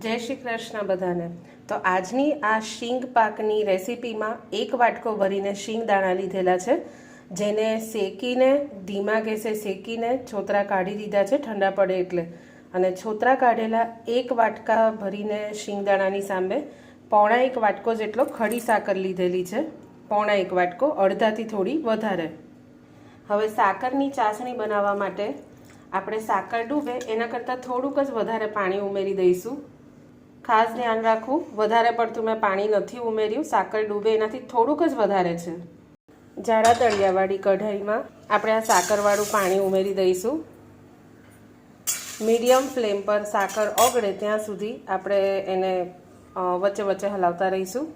જય શ્રી કૃષ્ણ બધાને. તો આજની આ શીંગ પાકની રેસીપીમાં એક વાટકો ભરીને શીંગ દાણા લીધેલા છે, જેને શેકીને, ધીમા ગેસે શેકીને છોતરા કાઢી દીધા છે, ઠંડા પડે એટલે. અને છોતરા કાઢેલા એક વાટકા ભરીને શીંગદાણાની સામે પોણા એક વાટકો જેટલો ખડી સાકર લીધેલી છે. પોણા એક વાટકો, અડધાથી થોડી વધારે. હવે સાકરની ચાસણી બનાવવા માટે આપણે સાકર ડૂબે એના કરતાં થોડુંક જ વધારે પાણી ઉમેરી દઈશું. ખાસ ધ્યાન રાખવું. વધારે પડતું મેં પાણી નથી ઉમેર્યું. સાકર ડૂબે એનાથી થોડુંક જ વધારે છે. જાડા તળિયાવાળી કઢાઈમાં આપણે આ સાકરવાળું પાણી ઉમેરી દઈશું. મીડિયમ ફ્લેમ પર સાકર ઓગળે ત્યાં સુધી આપણે એને વચ્ચે વચ્ચે હલાવતા રહીશું.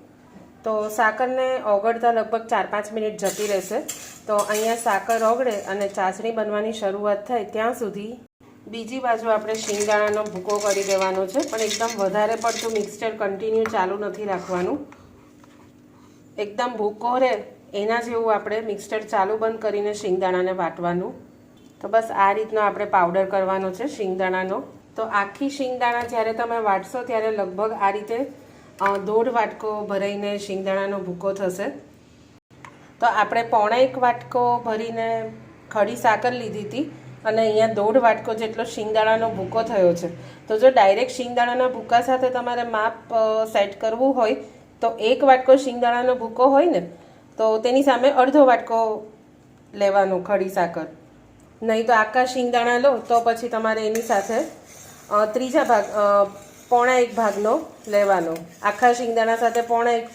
તો સાકરને ઓગળતા લગભગ ચાર પાંચ મિનિટ જતી રહેશે. તો અહીંયા સાકર ઓગળે અને ચાસણી બનવાની શરૂઆત થાય ત્યાં સુધી બીજી બાજુ આપણે શિંગદાણાનો ભૂકો કરી દેવાનો છે, પણ એકદમ વધારે પડતું મિક્સચર કન્ટિન્યુ ચાલુ નથી રાખવાનું. એકદમ ભૂકો રહે, એના જેવું આપણે મિક્સચર ચાલુ બંધ કરીને શિંગદાણાને વાટવાનું. તો બસ આ રીતનો આપણે પાવડર કરવાનો છે શિંગદાણાનો. તો આખી શિંગદાણા જ્યારે તમે વાટશો ત્યારે લગભગ આ રીતે દોઢ વાટકો ભરાઈને શિંગદાણાનો ભૂકો થશે. તો આપણે પોણા એક વાટકો ભરીને ખડી સાકર લીધી હતી. અને અહીંયા દોઢ વાટકો જેટલો શિંગદાણાનો ભૂકો થયો છે. તો જો ડાયરેક્ટ શિંગદાણાના ભૂકા સાથે તમારે માપ સેટ કરવું હોય, તો એક વાટકો શિંગદાણાનો ભૂકો હોય ને, તો તેની સામે અડધો વાટકો લેવાનો ખડી સાકર. નહીં તો આખા શિંગદાણા લો, તો પછી તમારે એની સાથે ત્રીજા ભાગ પોણા એક ભાગનો લેવાનો. આખા શિંગદાણા સાથે પોણા એક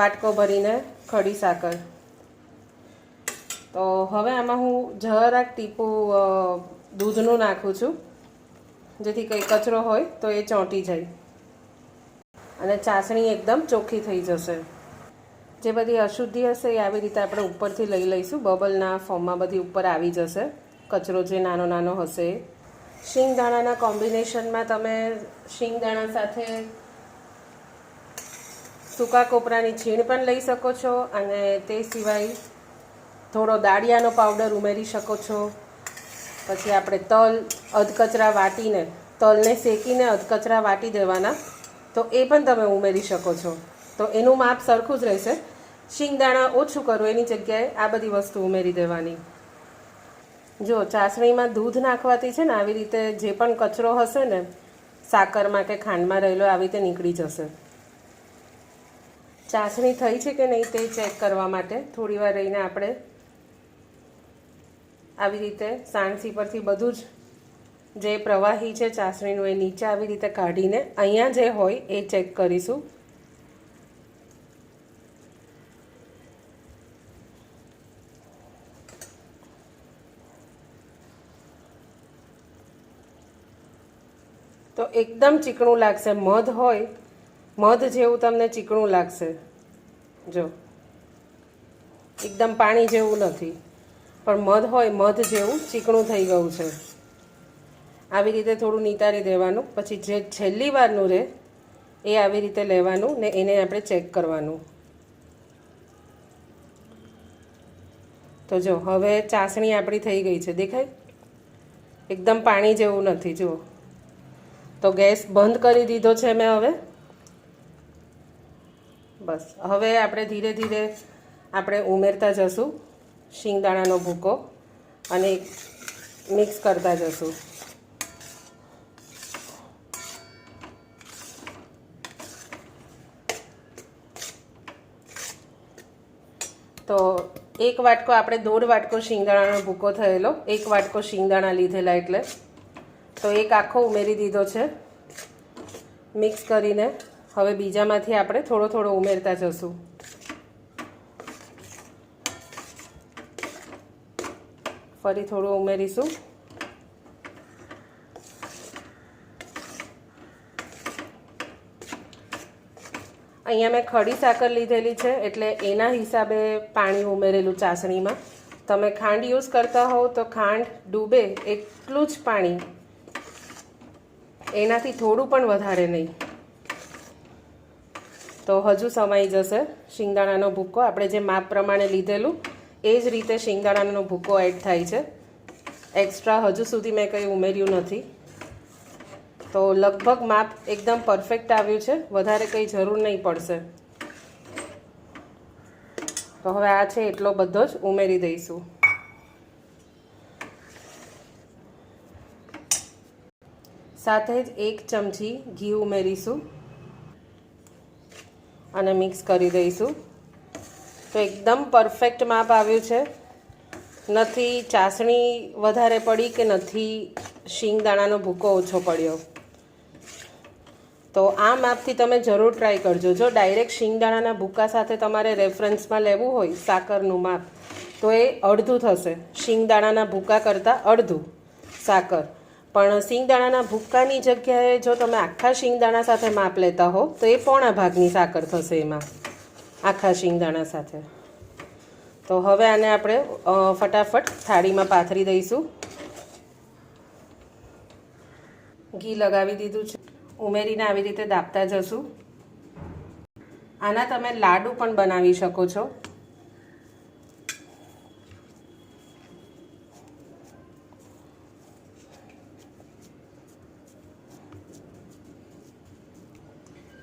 વાટકો ભરીને ખડી સાકર. તો હવે આમાં હું જરાક ટીપું દૂધનું નાખું છું. જેથી કંઈ કચરો હોય તો એ ચોંટી જાય. અને ચાસણી એકદમ ચોખ્ખી થઈ જશે. જે બધી અશુદ્ધિ હશે એ આવી રીતે આપણે ઉપરથી લઈ લઈશું. બબલના ફોર્મમાં બધી ઉપર આવી જશે. કચરો જે નાનો નાનો હશે. શિંગદાણાના કોમ્બિનેશનમાં તમે શિંગદાણા સાથે સૂકા કોપરાની છીણ પણ લઈ શકો છો. અને તે સિવાય થોડો દાળિયાનો પાવડર ઉમેરી શકો છો. પછી આપણે તલ, અધકચરા વાટીને, તલને શેકીને અધકચરા વાટી દેવાના. તો એ પણ તમે ઉમેરી શકો છો. તો એનું માપ સરખું જ રહેશે. શિંગદાણા ઓછું કરો, એની જગ્યાએ આ બધી વસ્તુ ઉમેરી દેવાની. જો ચાસણીમાં દૂધ નાખવાથી છે ને, આવી રીતે જે પણ કચરો હશે ને, સાકરમાં કે ખાંડમાં રહેલો, આવી રીતે નીકળી જશે. ચાસણી થઈ છે કે નહીં તે ચેક કરવા માટે થોડી વાર રહીને આપણે આવી રીતે સાણસી પરથી બધું જ જે પ્રવાહી છે, ચાસણીનું એ નીચે આવી રીતે કાઢીને અહીંયા જે હોય એ ચેક કરીશું. તો એકદમ ચીકણું લાગશે. મધ હોય, મધ જેવું તમને ચીકણું લાગશે. જો, એકદમ પાણી જેવું નથી. પણ મધ હોય, મધ જેવું ચીકણું થઈ ગયું છે. આવી રીતે થોડું નિતારી દેવાનું. પછી જે છેલ્લી વારનું રહે એ આવી રીતે લેવાનું ને એને આપણે ચેક કરવાનું. તો જો, હવે ચાસણી આપણી થઈ ગઈ છે. દેખાય? એકદમ પાણી જેવું નથી, જુઓ. તો ગેસ બંધ કરી દીધો છે મેં હવે. બસ. હવે આપણે ધીરે ધીરે આપણે ઉમેરતા જશું. શિંગદાણાનો ભૂકો અને મિક્સ કરતા જશું. તો એક વાટકો આપણે દોઢ વાટકો શિંગદાણાનો ભૂકો થયેલો. એક વાટકો શિંગદાણા લીધેલા એટલે. તો એક આખો ઉમેરી દીધો છે. મિક્સ કરીને હવે બીજામાંથી આપણે થોડો થોડો ઉમેરતા જશું. ફરી થોડું ઉમેરીશું. અહીંયા મેં ખડી સાકર લીધેલી છે, એટલે એના હિસાબે પાણી ઉમેરેલું ચાસણીમાં. તમે ખાંડ યુઝ કરતા હોવ તો ખાંડ ડૂબે એટલું જ પાણી. એનાથી થોડું પણ વધારે નહીં. તો હજુ સમાઈ જશે. શિંગદાણાનો ભૂકો આપણે જે માપ પ્રમાણે લીધેલું એ જ રીતે શિંગદાણાનો ભૂકો એડ થાય છે. એક્સ્ટ્રા હજુ સુધી મેં કંઈ ઉમેર્યું નથી. તો લગભગ માપ એકદમ પરફેક્ટ આવ્યું છે. વધારે કંઈ જરૂર નહીં પડશે. તો હવે આ છે એટલો બધો જ ઉમેરી દઈશું. સાથે જ એક ચમચી ઘી ઉમેરીશું. અને મિક્સ કરી દઈશું. તો એકદમ પરફેક્ટ માપ આવ્યું છે. નથી ચાસણી વધારે પડી કે નથી શિંગદાણાનો ભૂકો ઓછો પડ્યો? તો આ માપથી તમે જરૂર ટ્રાય કરજો. જો ડાયરેક્ટ શિંગદાણાના ભૂકા સાથે તમારે રેફરન્સમાં લેવું હોય, સાકરનું માપ, તો એ અડધું થશે. શિંગદાણાના ભૂકા કરતાં અડધું સાકર. પણ શિંગદાણાના ભૂક્કાની જગ્યાએ જો તમે આખા શિંગદાણા સાથે માપ લેતા હો, તો એ પોણા ભાગની સાકર થશે એમાં. આખા શિંગદાણા સાથે. તો હવે આને આપણે ફટાફટ થાળીમાં પાથરી દઈશું. ઘી લગાવી દીધું છે. ઉમેરીને આવી રીતે દાબતા જશું. આના તમે લાડુ પણ બનાવી શકો છો.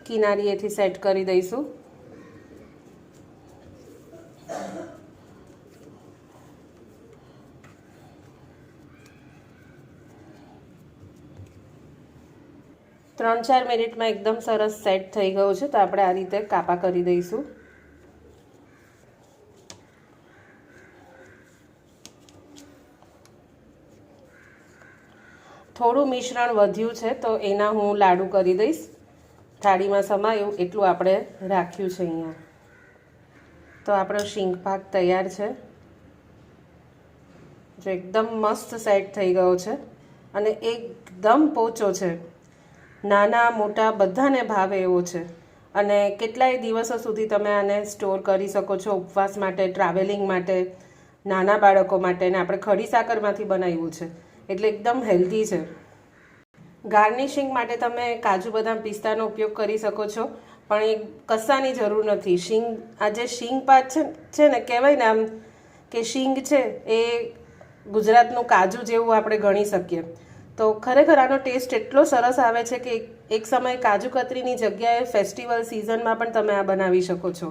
કિનારીએથી સેટ કરી દઈશું. ત્રણ ચાર મિનિટમાં એકદમ સરસ સેટ થઈ ગયું છે, તો આપણે આ રીતે કાપા કરી દઈશું. થોડું મિશ્રણ વધ્યું છે, તો એના હું લાડુ કરી દઈશ. થાળીમાં સમાયું, એટલું આપણે રાખ્યું છે અહીંયા. તો આપણો શીંગ પાક તૈયાર છે. જો એકદમ મસ્ત સેટ થઈ ગયો છે અને એકદમ પોચો છે. નાના, મોટા બધાને ભાવે એવો છે. અને કેટલાય દિવસો સુધી તમે આને સ્ટોર કરી શકો છો ઉપવાસ માટે, ટ્રાવેલિંગ માટે, નાના બાળકો માટે ને આપણે ખડી સાકરમાંથી બનાવ્યું છે. એટલે એકદમ હેલ્ધી છે. ગાર્નિશિંગ માટે તમે કાજુ બદામ પિસ્તાનો ઉપયોગ કરી શકો છો. પણ એ કશાની જરૂર નથી. શીંગ, આ જે શીંગ છે છે ને, કહેવાય ને આમ કે શીંગ છે, એ ગુજરાતનું કાજુ જેવું આપણે ગણી શકીએ. તો ખરેખર આનો ટેસ્ટ એટલો સરસ આવે છે કે એક સમયે કાજુ કતરીની જગ્યાએ ફેસ્ટિવલ સિઝનમાં પણ તમે આ બનાવી શકો છો.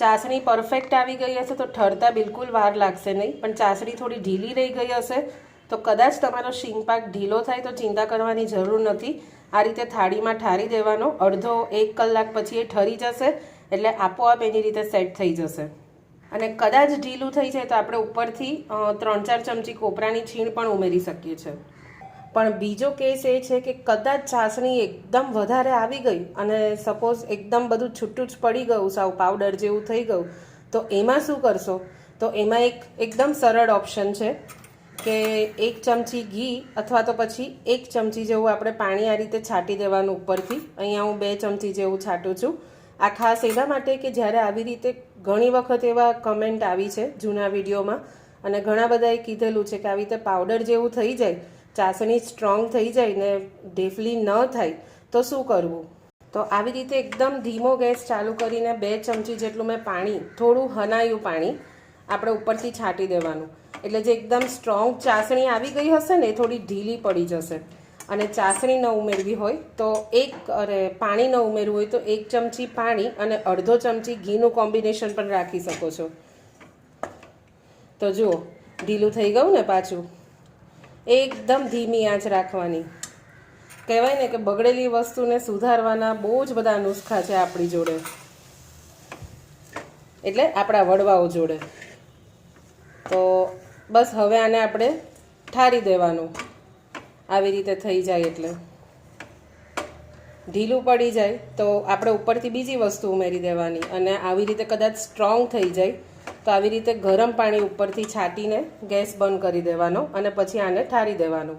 ચાસણી પરફેક્ટ આવી ગઈ હશે તો ઠરતા બિલકુલ વાર લાગશે નહીં, પણ ચાસણી થોડી ઢીલી રહી ગઈ હશે તો કદાચ તમારો શીંગપાક ઢીલો થાય તો ચિંતા કરવાની જરૂર નથી. આ રીતે થાળીમાં ઠારી દેવાનો. અડધો એક કલાક પછી એ ઠરી જશે એટલે આપોઆપ એની રીતે સેટ થઈ જશે. અને કદાચ ઢીલું થઈ જાય તો આપણે ઉપરથી ત્રણ ચાર ચમચી કોપરાની છીણ પણ ઉમેરી શકીએ છીએ. પણ બીજો કેસ એ છે કે કદાચ ચાસણી એકદમ વધારે આવી ગઈ અને સપોઝ એકદમ બધું છૂટું જ પડી ગયું, સાવ પાવડર જેવું થઈ ગયું, તો એમાં શું કરશો? તો એમાં એક એકદમ સરળ ઓપ્શન છે. કે એક ચમચી ઘી અથવા તો પછી એક ચમચી જેવું આપણે પાણી આ રીતે છાંટી દેવાનું ઉપરથી. અહીંયા હું બે ચમચી જેવું છાંટું છું. આ ખાસ એના માટે કે જ્યારે આવી રીતે ઘણી વખત એવા કમેન્ટ આવી છે જૂના વિડીયોમાં, અને ઘણા બધાએ કીધેલું છે કે આવી રીતે પાવડર જેવું થઈ જાય, ચાસણી સ્ટ્રોંગ થઈ જાય ને ઢેફલી ન થાય, તો શું કરવું? તો આવી રીતે એકદમ ધીમો ગેસ ચાલુ કરીને બે ચમચી જેટલું મેં પાણી, થોડું હનાયું પાણી, આપણે ઉપરથી છાંટી દેવાનું. એટલે જે એકદમ સ્ટ્રોંગ ચાસણી આવી ગઈ હશે ને એ થોડી ઢીલી પડી જશે. અને ચાસણી ન ઉમેરવી હોય તો એક, અરે, પાણી ન ઉમેરવું હોય તો એક ચમચી પાણી અને અડધો ચમચી ઘીનું કોમ્બિનેશન પણ રાખી શકો છો. તો જુઓ, ઢીલું થઈ ગયું ને પાછું. એકદમ ધીમી આંચ રાખવાની. કહેવાય ને કે બગડેલી વસ્તુને સુધારવાના બહુ જ બધા નુસ્ખા છે આપણી જોડે. એટલે આપણા વડવાઓ જોડે. તો બસ હવે આને આપણે ઠારી દેવાનું. આવી રીતે થઈ જાય એટલે. ઢીલું પડી જાય તો આપણે ઉપરથી બીજી વસ્તુ ઉમેરી દેવાની અને આવી રીતે કદાચ સ્ટ્રોંગ થઈ જાય તો આવી રીતે ગરમ પાણી ઉપરથી છાંટીને ગેસ બંધ કરી દેવાનો અને પછી આને ઠારી દેવાનું.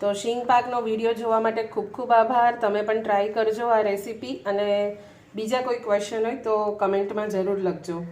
તો શીંગ પાકનો વીડિયો જોવા માટે ખૂબ ખૂબ આભાર. તમે પણ ટ્રાય કરજો આ રેસીપી અને બીજા કોઈ ક્વેશ્ચન હોય તો કમેન્ટમાં જરૂર લખજો.